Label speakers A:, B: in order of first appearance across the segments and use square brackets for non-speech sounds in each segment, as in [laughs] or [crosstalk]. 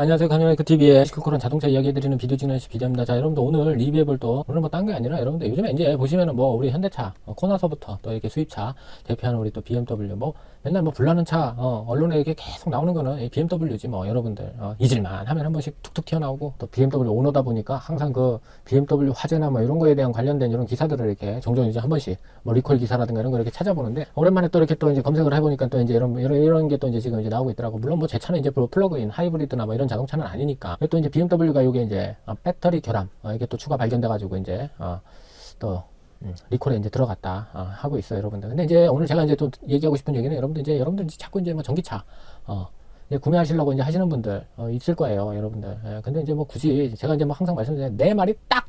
A: 안녕하세요. 가녀라이크 TV의 시크코런 자동차 이야기해드리는 비디오 찍는 시 비디오입니다. 자, 여러분들 오늘 리뷰해볼 또, 오늘 뭐 딴 게 아니라 여러분들 요즘에 이제 보시면은 뭐 우리 현대차, 어, 코나서부터 또 이렇게 수입차 대표하는 우리 또 BMW 뭐 맨날 뭐 불나는 차, 어, 언론에 이렇게 계속 나오는 거는 이 BMW지 뭐 여러분들, 어, 잊을만 하면 한 번씩 툭툭 튀어나오고 또 BMW 오너다 보니까 항상 그 BMW 화재나 뭐 이런 거에 대한 관련된 이런 기사들을 이렇게 종종 이제 한 번씩 뭐 리콜 기사라든가 이런 거 이렇게 찾아보는데 오랜만에 또 이렇게 또 이제 검색을 해보니까 또 이제 이런, 이런, 이런 게 또 이제 지금 이제 나오고 있더라고. 물론 뭐 제 차는 이제 뭐 플러그인 하이브리드나 뭐 이런 자동차는 아니니까. 또 이제 BMW가 이게 이제 어, 배터리 결함, 어, 이게 또 추가 발견돼가지고 이제, 어, 또, 음, 리콜에 이제 들어갔다 어, 하고 있어요, 여러분들. 근데 이제 오늘 제가 이제 또 얘기하고 싶은 얘기는 여러분들 이제 여러분들 이제 자꾸 이제 뭐 전기차, 어, 이제 구매하시려고 이제 하시는 분들 어, 있을 거예요, 여러분들. 예, 근데 이제 뭐 굳이 제가 이제 뭐 항상 말씀드리는 내 말이 딱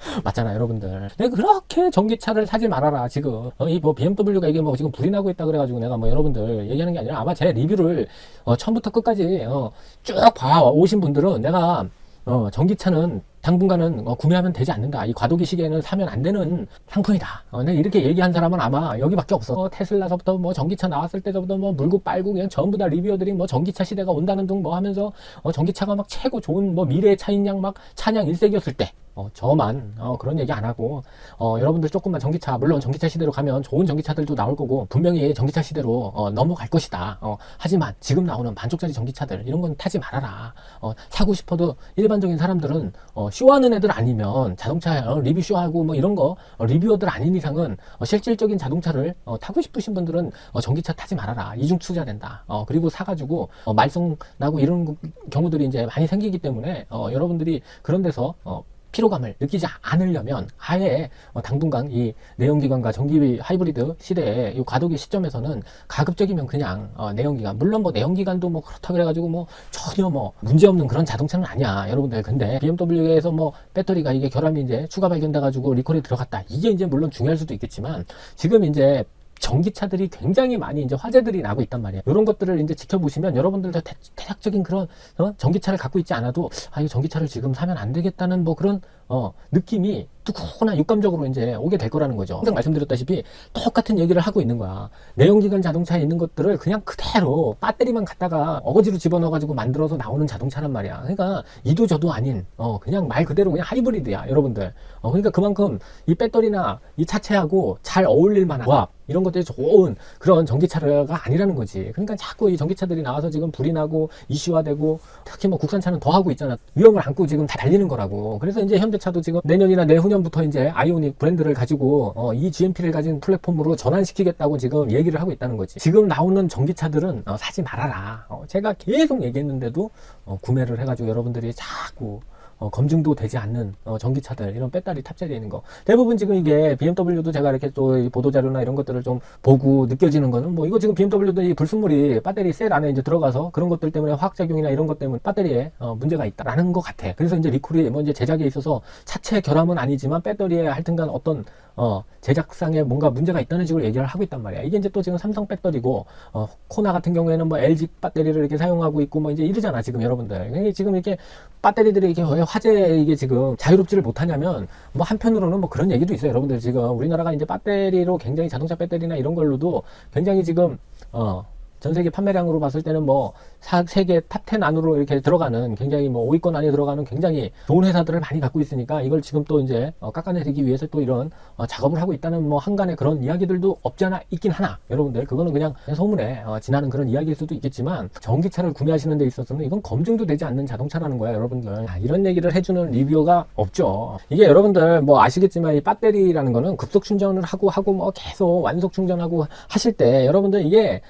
A: [laughs] 맞잖아, 여러분들. 내가 그렇게 전기차를 사지 말아라, 지금. 어, 이뭐 BMW가 이게 뭐 지금 불이 나고 있다 그래가지고 내가 뭐 여러분들 얘기하는 게 아니라 아마 제 리뷰를 어, 처음부터 끝까지 어, 쭉 봐 오신 분들은 내가 어, 전기차는 당분간은 어, 구매하면 되지 않는다. 이 과도기 시기에는 사면 안 되는 상품이다. 어, 이렇게 얘기한 사람은 아마 여기밖에 없어. 어, 테슬라서부터 뭐 전기차 나왔을 때부터 뭐 물고 빨고 그냥 전부 다 리뷰어들이 뭐 전기차 시대가 온다는 둥뭐 하면서 어, 전기차가 막 최고 좋은 뭐 미래의 차인 양 막 찬양 일색이었을 때. 어, 저만 어, 그런 얘기 안 하고 어, 여러분들 조금만 전기차 물론 전기차 시대로 가면 좋은 전기차들도 나올 거고 분명히 전기차 시대로 어, 넘어갈 것이다. 어, 하지만 지금 나오는 반쪽짜리 전기차들 이런 건 타지 말아라. 어, 사고 싶어도 일반적인 사람들은 어, 쇼하는 애들 아니면 자동차 어, 리뷰 쇼하고 뭐 이런 거 어, 리뷰어들 아닌 이상은 어, 실질적인 자동차를 어, 타고 싶으신 분들은 어, 전기차 타지 말아라. 이중 투자된다. 어, 그리고 사가지고 어, 말썽 나고 이런 거- 경우들이 이제 많이 생기기 때문에 어, 여러분들이 그런 데서 어, 피로감을 느끼지 않으려면 아예 어, 당분간 이 내연기관과 전기 하이브리드 시대의 이 과도기 시점에서는 가급적이면 그냥 어, 내연기관 물론 뭐 내연기관도 뭐 그렇다 그래가지고 뭐 전혀 뭐 문제없는 그런 자동차는 아니야 여러분들. 근데 BMW에서 뭐 배터리가 이게 결함이 이제 추가 발견돼가지고 리콜이 들어갔다. 이게 이제 물론 중요할 수도 있겠지만 지금 이제 전기차들이 굉장히 많이 이제 화재들이 나고 있단 말이에요. 이런 것들을 이제 지켜보시면 여러분들도 대, 대략적인 그런 어? 전기차를 갖고 있지 않아도 아, 이 전기차를 지금 사면 안 되겠다는 뭐 그런 어, 느낌이 누구나 육감적으로 이제 오게 될 거라는 거죠. 항상 말씀드렸다시피 똑같은 얘기를 하고 있는 거야. 내연기관 자동차에 있는 것들을 그냥 그대로 배터리만 갖다가 어거지로 집어넣어가지고 만들어서 나오는 자동차란 말이야. 그러니까 이도 저도 아닌 어, 그냥 말 그대로 그냥 하이브리드야, 여러분들. 어, 그러니까 그만큼 이 배터리나 이 차체하고 잘 어울릴 만한 조합 이런 것들이 좋은 그런 전기차가 아니라는 거지. 그러니까 자꾸 이 전기차들이 나와서 지금 불이 나고 이슈화되고 특히 뭐 국산차는 더 하고 있잖아. 위험을 안고 지금 다 달리는 거라고. 그래서 이제 현대 차도 지금 내년이나 내후년부터 이제 아이오닉 브랜드를 가지고 어, 이 GMP를 가진 플랫폼으로 전환시키겠다고 지금 얘기를 하고 있다는 거지. 지금 나오는 전기차들은 어, 사지 말아라. 어, 제가 계속 얘기했는데도 어, 구매를 해가지고 여러분들이 자꾸 어, 검증도 되지 않는 어, 전기차들 이런 배터리 탑재되어 있는 거 대부분 지금 이게 BMW도 제가 이렇게 또이 보도자료나 이런 것들을 좀 보고 느껴지는 거는 뭐 이거 지금 BMW도 이 불순물이 배터리 셀 안에 이제 들어가서 그런 것들 때문에 화학작용이나 이런 것 때문에 배터리에 어, 문제가 있다라는 것 같아 그래서 이제 리콜이 뭐 이제 제작에 있어서 차체 결함은 아니지만 배터리에 하여튼간 어떤 어, 제작상에 뭔가 문제가 있다는 식으로 얘기를 하고 있단 말이야. 이게 이제 또 지금 삼성 배터리고, 어, 코나 같은 경우에는 뭐 LG 배터리를 이렇게 사용하고 있고 뭐 이제 이러잖아, 지금 여러분들. 지금 이렇게 배터리들이 이렇게 왜 화재 이게 지금 자유롭지를 못하냐면, 뭐 한편으로는 뭐 그런 얘기도 있어요. 여러분들 지금 우리나라가 이제 배터리로 굉장히 자동차 배터리나 이런 걸로도 굉장히 지금, 어, 전 세계 판매량으로 봤을 때는 뭐 사- 세계 탑10 안으로 이렇게 들어가는 굉장히 뭐 5위권 안에 들어가는 굉장히 좋은 회사들을 많이 갖고 있으니까 이걸 지금 또 이제 어, 깎아내리기 위해서 또 이런 어, 작업을 하고 있다는 뭐 한간의 그런 이야기들도 없지 않아 있긴 하나. 여러분들 그거는 그냥 소문에 어, 지나는 그런 이야기일 수도 있겠지만 전기차를 구매하시는 데 있어서는 이건 검증도 되지 않는 자동차라는 거야 여러분들. 아, 이런 얘기를 해주는 리뷰어가 없죠. 이게 여러분들 뭐 아시겠지만 이 배터리라는 거는 급속 충전을 하고 하고 뭐 계속 완속 충전하고 하실 때 여러분들 이게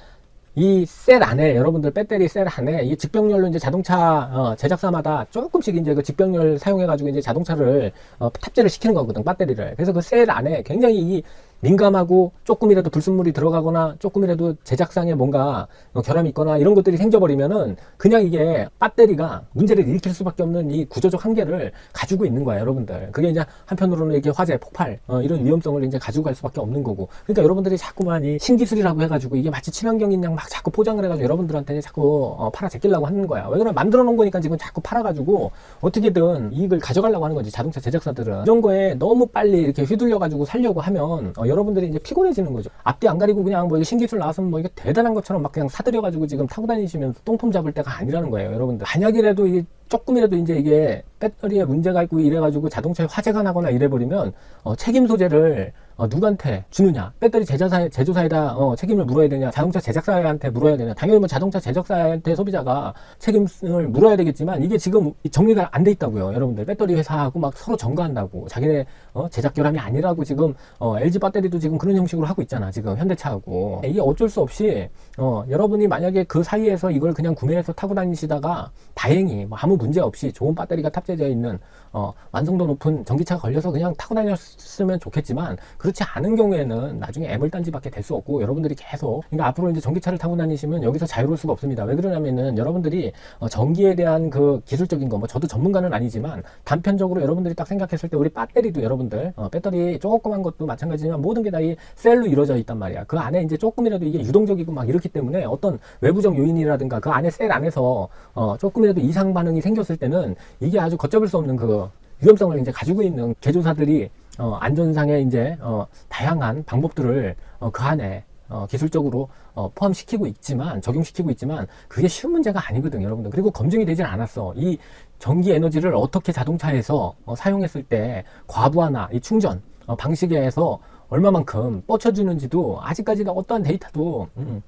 A: 이 셀 안에 여러분들 배터리 셀 안에 이 직병렬로 이제 자동차 어, 제작사마다 조금씩 이제 그 직병렬 사용해 가지고 이제 자동차를 어, 탑재를 시키는 거거든 배터리를. 그래서 그 셀 안에 굉장히 이 민감하고 조금이라도 불순물이 들어가거나 조금이라도 제작상에 뭔가 어, 결함이 있거나 이런 것들이 생겨버리면은 그냥 이게 배터리가 문제를 일으킬 수밖에 없는 이 구조적 한계를 가지고 있는 거야 여러분들. 그게 이제 한편으로는 이게 화재 폭발 어, 이런 위험성을 이제 가지고 갈 수밖에 없는 거고. 그러니까 여러분들이 자꾸만 이 신기술이라고 해가지고 이게 마치 친환경인 양 막 자꾸 포장을 해가지고 여러분들한테 자꾸 어, 팔아 제끼려고 하는 거야. 왜 그러면 만들어 놓은 거니까 지금 자꾸 팔아가지고 어떻게든 이익을 가져가려고 하는 거지 자동차 제작사들은. 이런 거에 너무 빨리 이렇게 휘둘려 가지고 살려고 하면 어, 여러분들이 이제 피곤해지는 거죠. 앞뒤 안 가리고 그냥 뭐 이게 신기술 나왔으면 뭐 이게 대단한 것처럼 막 그냥 사들여가지고 지금 타고 다니시면서 똥폼 잡을 때가 아니라는 거예요, 여러분들. 만약이라도 이게 조금이라도 이제 이게 배터리에 문제가 있고 이래가지고 자동차에 화재가 나거나 이래버리면 어, 책임 소재를 어, 누구한테 주느냐? 배터리 제조사, 제조사에다 어, 책임을 물어야 되냐? 자동차 제작사한테 물어야 되냐? 당연히 뭐 자동차 제작사한테 소비자가 책임을 물어야 되겠지만 이게 지금 정리가 안 돼 있다고요, 여러분들. 배터리 회사하고 막 서로 전가한다고 자기네 어, 제작 결함이 아니라고 지금 어, LG 배터리도 지금 그런 형식으로 하고 있잖아, 지금 현대차하고 이게 어쩔 수 없이 어, 여러분이 만약에 그 사이에서 이걸 그냥 구매해서 타고 다니시다가 다행히 뭐 아무 문제 없이 좋은 배터리가 탑재되어 있는 어, 완성도 높은 전기차가 걸려서 그냥 타고 다녔으면 좋겠지만 그렇지 않은 경우에는 나중에 애물단지 밖에 될 수 없고 여러분들이 계속 그러니까 앞으로 이제 전기차를 타고 다니시면 여기서 자유로울 수가 없습니다. 왜 그러냐면은 여러분들이 어, 전기에 대한 그 기술적인 거 뭐 저도 전문가는 아니지만 단편적으로 여러분들이 딱 생각했을 때 우리 배터리도 여러분들 어, 배터리 조그만 것도 마찬가지지만 모든 게 다 이 셀로 이루어져 있단 말이야. 그 안에 이제 조금이라도 이게 유동적이고 막 이렇기 때문에 어떤 외부적 요인이라든가 그 안에 셀 안에서 어, 조금이라도 이상 반응이 생 겼을 때는 이게 아주 걷잡을 수 없는 그 위험성을 이제 가지고 있는 제조사들이 어, 안전상의 이제 어, 다양한 방법들을 어, 그 안에 어, 기술적으로 어, 포함시키고 있지만 적용시키고 있지만 그게 쉬운 문제가 아니거든요, 여러분들. 그리고 검증이 되질 않았어. 이 전기 에너지를 어떻게 자동차에서 어, 사용했을 때 과부하나 이 충전 어, 방식에서 얼마만큼 뻗쳐주는지도 아직까지는 어떠한 데이터도 음,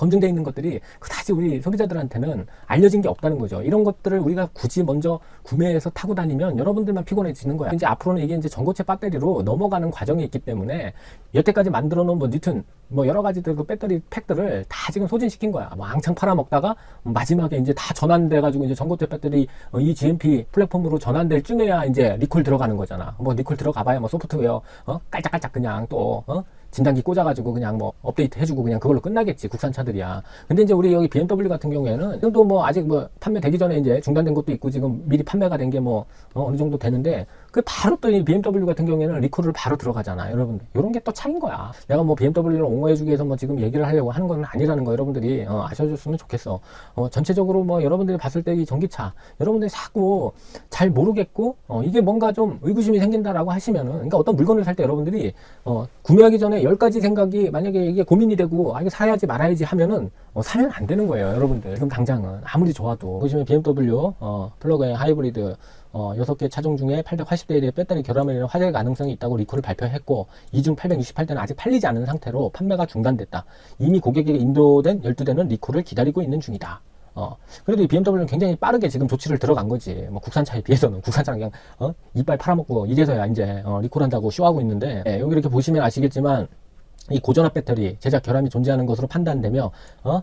A: 검증되어 있는 것들이 그다지 우리 소비자들한테는 알려진 게 없다는 거죠. 이런 것들을 우리가 굳이 먼저 구매해서 타고 다니면 여러분들만 피곤해지는 거야. 이제 앞으로는 이게 이제 전고체 배터리로 넘어가는 과정이 있기 때문에 여태까지 만들어 놓은 뭐 뉴튼 뭐 여러 가지들 그 배터리 팩들을 다 지금 소진시킨 거야. 뭐 앙창 팔아먹다가 마지막에 이제 다 전환돼 가지고 이제 전고체 배터리 어, 이 GMP 플랫폼으로 전환될 쯤에야 이제 리콜 들어가는 거잖아. 뭐 리콜 들어가봐야 뭐 소프트웨어 어? 깔짝깔짝 그냥 또 어? 진단기 꽂아가지고 그냥 뭐 업데이트 해주고 그냥 그걸로 끝나겠지 국산 차들이야. 근데 이제 우리 여기 BMW 같은 경우에는 지금도 뭐 아직 뭐 판매되기 전에 이제 중단된 것도 있고 지금 미리 판매가 된 게 뭐 어, 느 정도 되는데 그 바로 또 이 BMW 같은 경우에는 리콜을 바로 들어가잖아, 여러분들. 이런 게 또 차인 거야. 내가 뭐 BMW를 옹호해주기 위해서 뭐 지금 얘기를 하려고 하는 건 아니라는 거 여러분들이 어, 아셔줬으면 좋겠어. 어, 전체적으로 뭐 여러분들이 봤을 때 이 전기차 여러분들이 자꾸 잘 모르겠고 어, 이게 뭔가 좀 의구심이 생긴다라고 하시면은 그러니까 어떤 물건을 살 때 여러분들이 어, 구매하기 전에 열 가지 생각이 만약에 이게 고민이 되고 아 이거 사야지 말아야지 하면은 어, 사면 안 되는 거예요, 여러분들. 지금 당장은 아무리 좋아도 보시면 BMW 어, 플러그인 하이브리드 어, 6개 차종 중에 880대에 대해 배터리 결함에 화재 가능성이 있다고 리콜을 발표했고 이 중 868대는 아직 팔리지 않은 상태로 판매가 중단됐다. 이미 고객에게 인도된 12대는 리콜을 기다리고 있는 중이다. 어, 그래도 이 BMW는 굉장히 빠르게 지금 조치를 들어간 거지. 뭐 국산차에 비해서는 국산차는 그냥 어? 이빨 팔아먹고 이제서야 이제 어, 리콜한다고 쇼하고 있는데 예, 여기 이렇게 보시면 아시겠지만 이 고전압 배터리 제작 결함이 존재하는 것으로 판단되며 어?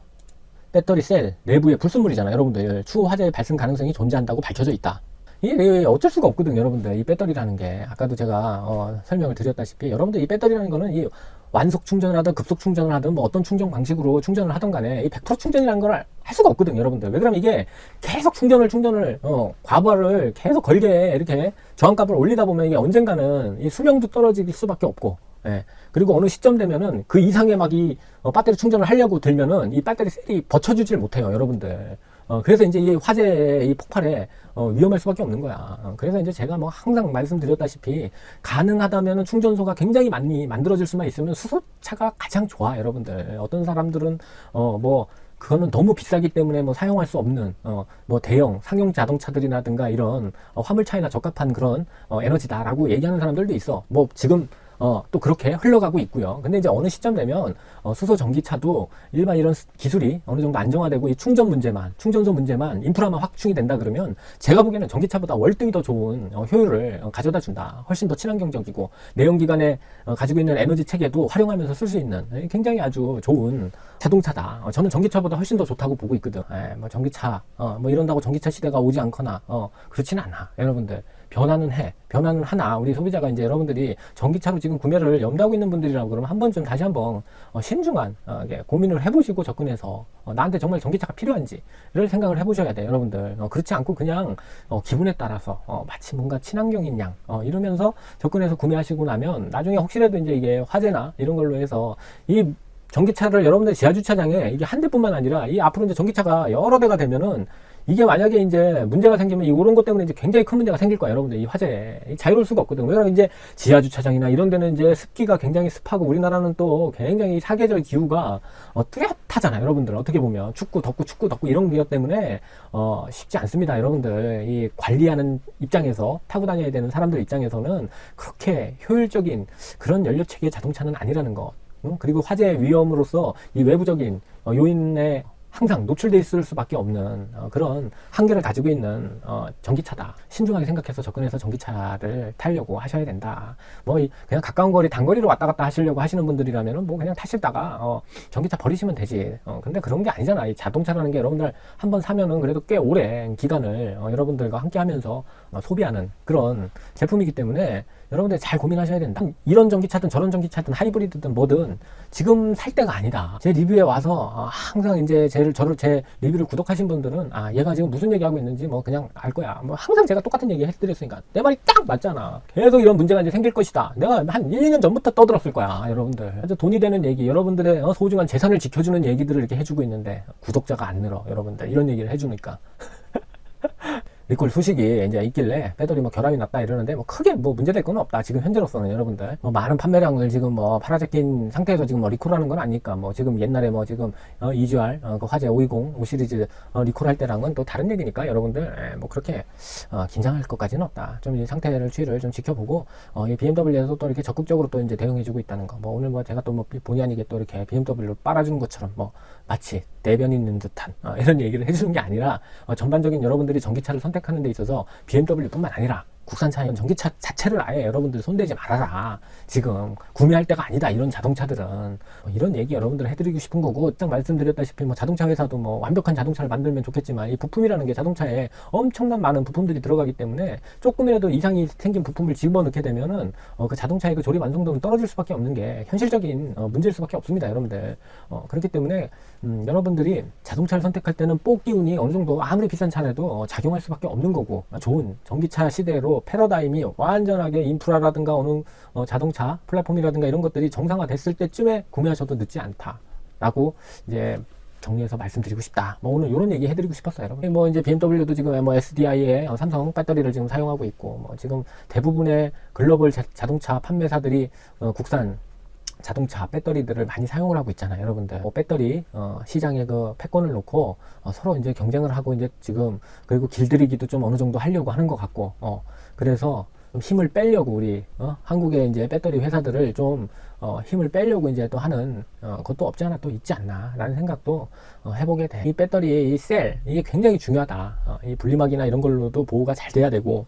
A: 배터리 셀 내부에 불순물이잖아요, 여러분들. 추후 화재 발생 가능성이 존재한다고 밝혀져 있다. 이게 어쩔 수가 없거든요, 여러분들. 이 배터리라는 게 아까도 제가 어, 설명을 드렸다시피 여러분들 이 배터리라는 거는 이 완속 충전을 하든 급속 충전을 하든 뭐 어떤 충전 방식으로 충전을 하든 간에 이 100% 충전이라는 걸 할 수가 없거든요, 여러분들. 왜 그러면 이게 계속 충전을 충전을 어, 과부하를 계속 걸게 이렇게 저항값을 올리다 보면 이게 언젠가는 이 수명도 떨어질 수밖에 없고 예. 그리고 어느 시점 되면은 그 이상의 막이 어, 배터리 충전을 하려고 들면은 이 배터리 셀이 버텨주질 못해요, 여러분들. 어, 그래서 이제 이 화재의 이 폭발에 어, 위험할 수밖에 없는 거야. 어, 그래서 이제 제가 뭐 항상 말씀드렸다시피 가능하다면 충전소가 굉장히 많이 만들어질 수만 있으면 수소차가 가장 좋아, 여러분들. 어떤 사람들은 어, 뭐 그거는 너무 비싸기 때문에 뭐 사용할 수 없는 어, 뭐 대형 상용 자동차들이라든가 이런 어, 화물 차이나 적합한 그런 어, 에너지다라고 얘기하는 사람들도 있어. 뭐 지금 어, 또 그렇게 흘러가고 있고요. 근데 이제 어느 시점 되면 어, 수소 전기차도 일반 이런 스- 기술이 어느 정도 안정화되고 이 충전 문제만, 충전소 문제만, 인프라만 확충이 된다 그러면 제가 보기에는 전기차보다 월등히 더 좋은 어, 효율을 어, 가져다 준다. 훨씬 더 친환경적이고 내연기관에 어, 가지고 있는 에너지 체계도 활용하면서 쓸 수 있는 에, 굉장히 아주 좋은 자동차다. 어, 저는 전기차보다 훨씬 더 좋다고 보고 있거든. 에, 뭐 전기차, 어, 뭐 이런다고 전기차 시대가 오지 않거나, 어, 그렇지는 않아. 여러분들. 변화는 해. 변화는 하나. 우리 소비자가 이제 여러분들이 전기차로 지금 구매를 염두하고 있는 분들이라고 그러면 한 번쯤 다시 한번 어, 신중한 어, 고민을 해보시고 접근해서 어, 나한테 정말 전기차가 필요한지 이런 생각을 해보셔야 돼요, 여러분들. 어, 그렇지 않고 그냥 어, 기분에 따라서 어, 마치 뭔가 친환경인 양 어, 이러면서 접근해서 구매하시고 나면 나중에 혹시라도 이제 이게 화재나 이런 걸로 해서 이 전기차를 여러분들 지하 주차장에 이게 한 대뿐만 아니라 이 앞으로 이제 전기차가 여러 대가 되면은 이게 만약에 이제 문제가 생기면 이런 것 때문에 이제 굉장히 큰 문제가 생길 거야, 여러분들. 이 화재. 이 자유로울 수가 없거든. 왜냐면 이제 지하 주차장이나 이런 데는 이제 습기가 굉장히 습하고 우리나라는 또 굉장히 사계절 기후가 어, 뚜렷하잖아요, 여러분들. 어떻게 보면 춥고 덥고 춥고 덥고 이런 기후 때문에 어, 쉽지 않습니다, 여러분들. 이 관리하는 입장에서 타고 다녀야 되는 사람들 입장에서는 그렇게 효율적인 그런 연료 체계 자동차는 아니라는 거. 응? 그리고 화재 위험으로서 이 외부적인 어, 요인에 항상 노출돼 있을 수밖에 없는 어, 그런 한계를 가지고 있는 어, 전기차다. 신중하게 생각해서 접근해서 전기차를 타려고 하셔야 된다. 뭐 이- 그냥 가까운 거리 단거리로 왔다 갔다 하시려고 하시는 분들이라면은 뭐 그냥 타시다가 어, 전기차 버리시면 되지. 어, 근데 그런 게 아니잖아. 이 자동차라는 게 여러분들 한번 사면은 그래도 꽤 오랜 기간을 어, 여러분들과 함께 하면서 어, 소비하는 그런 제품이기 때문에 여러분들 잘 고민하셔야 된다. 이런 전기차든 저런 전기차든 하이브리드든 뭐든 지금 살 때가 아니다. 제 리뷰에 와서 어, 항상 이제 제 저를 제 리뷰를 구독하신 분들은 아 얘가 지금 무슨 얘기하고 있는지 뭐 그냥 알 거야. 뭐 항상 제가 똑같은 얘기 해드렸으니까 내 말이 딱 맞잖아. 계속 이런 문제가 이제 생길 것이다. 내가 한 1, 2년 전부터 떠들었을 거야, 여러분들. 돈이 되는 얘기, 여러분들의 어, 소중한 재산을 지켜주는 얘기들을 이렇게 해주고 있는데 구독자가 안 늘어, 여러분들. 이런 얘기를 해주니까. 리콜 소식이 이제 있길래 배터리 뭐 결함이 났다 이러는데 뭐 크게 뭐 문제될 건 없다. 지금 현재로서는 여러분들 뭐 많은 판매량을 지금 뭐 팔아제낀 상태에서 지금 뭐 리콜하는 건 아니까 뭐 지금 옛날에 뭐 지금 어, EGR 어, 그 화재 520 5 시리즈 어, 리콜할 때랑은 또 다른 얘기니까 여러분들 에, 뭐 그렇게 어, 긴장할 것까지는 없다. 좀 이제 상태를 추이를 좀 지켜보고 어, 이 BMW에서 또 이렇게 적극적으로 또 이제 대응해주고 있다는 거. 뭐 오늘 뭐 제가 또 뭐 본의 아니게 또 이렇게 BMW를 빨아주는 것처럼 뭐 마치 대변 있는 듯한 어, 이런 얘기를 해주는 게 아니라 어, 전반적인 여러분들이 전기차를 선택 하는 데 있어서 BMW뿐만 아니라 국산차인 전기차 자체를 아예 여러분들 손대지 말아라. 지금 구매할 때가 아니다. 이런 자동차들은 뭐 이런 얘기 여러분들 해드리고 싶은 거고 딱 말씀드렸다시피 뭐 자동차 회사도 뭐 완벽한 자동차를 만들면 좋겠지만 이 부품이라는 게 자동차에 엄청난 많은 부품들이 들어가기 때문에 조금이라도 이상이 생긴 부품을 집어넣게 되면은 어, 그 자동차의 그 조립 완성도는 떨어질 수밖에 없는 게 현실적인 어, 문제일 수밖에 없습니다, 여러분들. 어, 그렇기 때문에 음, 여러분들이 자동차를 선택할 때는 뽀 기운이 어느 정도 아무리 비싼 차라도 어, 작용할 수밖에 없는 거고 아, 좋은 전기차 시대로 패러다임이 완전하게 인프라라든가 어느 어, 자동차 플랫폼이라든가 이런 것들이 정상화됐을 때쯤에 구매하셔도 늦지 않다라고 이제 정리해서 말씀드리고 싶다. 뭐 오늘 이런 얘기 해드리고 싶었어요, 여러분. 뭐 이제 BMW도 지금 뭐 SDI에 삼성 배터리를 지금 사용하고 있고, 뭐 지금 대부분의 글로벌 자, 자동차 판매사들이 어, 국산 자동차 배터리들을 많이 사용을 하고 있잖아요, 여러분들. 뭐 배터리 어, 시장에 그 패권을 놓고 어, 서로 이제 경쟁을 하고 이제 지금 그리고 길들이기도 좀 어느 정도 하려고 하는 것 같고, 어, 그래서 좀 힘을 빼려고 우리 어, 한국의 이제 배터리 회사들을 좀 어, 힘을 빼려고 이제 또 하는 어, 것도 없지 않아 또 있지 않나라는 생각도 어, 해보게 돼. 이 배터리의 이 셀 이게 굉장히 중요하다. 어, 이 분리막이나 이런 걸로도 보호가 잘 돼야 되고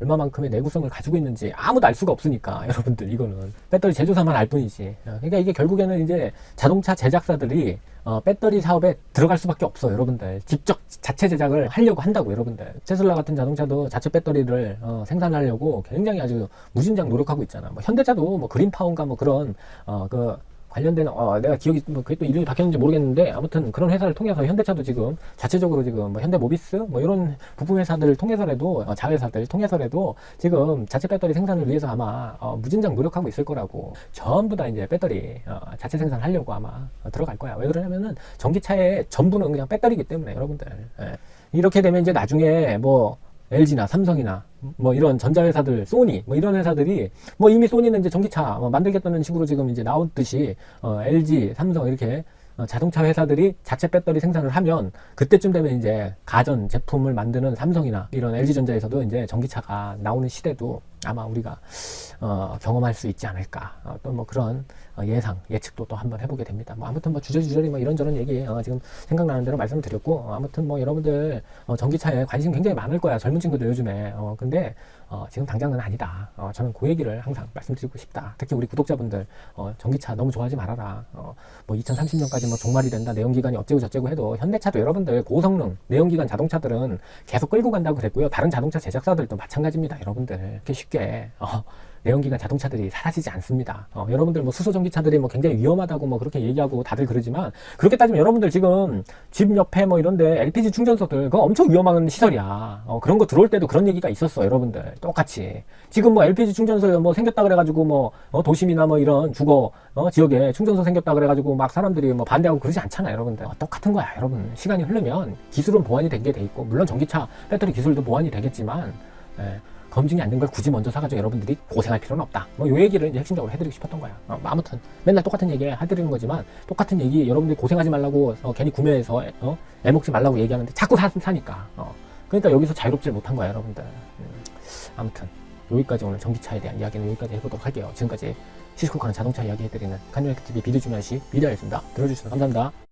A: 얼마만큼의 내구성을 가지고 있는지 아무도 알 수가 없으니까 [laughs] 여러분들 이거는. 배터리 제조사만 알 뿐이지. 어, 그러니까 이게 결국에는 이제 자동차 제작사들이 어, 배터리 사업에 들어갈 수밖에 없어 여러분들. 직접 자체 제작을 하려고 한다고 여러분들. 테슬라 같은 자동차도 자체 배터리를 어, 생산하려고 굉장히 아주 무진장 노력하고 있잖아. 뭐 현대차도 뭐 그린 파워인가 뭐 그런 어 그 관련된 어 내가 기억이 뭐 그게 또 이름이 바뀌었는지 모르겠는데 아무튼 그런 회사를 통해서 현대차도 지금 자체적으로 지금 뭐 현대모비스 뭐 이런 부품 회사들을 통해서라도 어, 자회사들 통해서라도 지금 자체 배터리 생산을 위해서 아마 어, 무진장 노력하고 있을 거라고 전부 다 이제 배터리 어, 자체 생산하려고 아마 어, 들어갈 거야 왜 그러냐면은 전기차의 전부는 그냥 배터리이기 때문에 여러분들 예. 이렇게 되면 이제 나중에 뭐 LG나 삼성이나 뭐 이런 전자회사들, 소니 뭐 이런 회사들이 뭐 이미 소니는 이제 전기차 뭐 만들겠다는 식으로 지금 이제 나오듯이 어, LG, 삼성 이렇게 어, 자동차 회사들이 자체 배터리 생산을 하면 그때쯤 되면 이제 가전 제품을 만드는 삼성이나 이런 LG전자에서도 이제 전기차가 나오는 시대도 아마 우리가 어, 경험할 수 있지 않을까 어, 또뭐 그런 어, 예상 예측도 또 한번 해보게 됩니다. 뭐 아무튼 뭐 주저주저리 뭐 이런저런 얘기 어, 지금 생각나는 대로 말씀을 드렸고 어, 아무튼 뭐 여러분들 어, 전기차에 관심 굉장히 많을 거야 젊은 친구들 요즘에 어, 근데 어, 지금 당장은 아니다. 어, 저는 그 얘기를 항상 말씀드리고 싶다. 특히 우리 구독자분들 어, 전기차 너무 좋아하지 말아라. 어, 뭐 2030년까지 뭐 종말이 된다. 내연기관이 어쩌고 저쩌고 해도 현대차도 여러분들 고성능 내연기관 자동차들은 계속 끌고 간다고 그랬고요. 다른 자동차 제작사들도 마찬가지입니다. 여러분들 이렇게 쉽게 어, 내연기관 자동차들이 사라지지 않습니다. 어, 여러분들 뭐 수소 전기차들이 뭐 굉장히 위험하다고 뭐 그렇게 얘기하고 다들 그러지만 그렇게 따지면 여러분들 지금 집 옆에 뭐 이런데 LPG 충전소들 그거 엄청 위험한 시설이야. 어, 그런 거 들어올 때도 그런 얘기가 있었어, 여러분들. 똑같이. 지금 뭐 LPG 충전소 뭐 생겼다 그래가지고 뭐 어, 도심이나 뭐 이런 주거 어, 지역에 충전소 생겼다 그래가지고 막 사람들이 뭐 반대하고 그러지 않잖아, 여러분들. 어, 똑같은 거야, 여러분. 시간이 흐르면 기술은 보완이 된 게 돼 있고 물론 전기차 배터리 기술도 보완이 되겠지만 예, 검증이 안 된 걸 굳이 먼저 사가지고 여러분들이 고생할 필요는 없다. 뭐 요 얘기를 이제 핵심적으로 해드리고 싶었던 거야. 어, 뭐 아무튼 맨날 똑같은 얘기 해드리는 거지만 똑같은 얘기 여러분들이 고생하지 말라고 어, 괜히 구매해서 어, 애먹지 말라고 얘기하는데 자꾸 사, 사니까. 어. 그러니까 여기서 자유롭지 못한 거야, 여러분들. 음, 아무튼 여기까지 오늘 전기차에 대한 이야기는 여기까지 해보도록 할게요. 지금까지 시시콜콜한 자동차 이야기 해드리는 간유엑TV 비디오 주면시 비디오였습니다. 들어주셔서 감사합니다.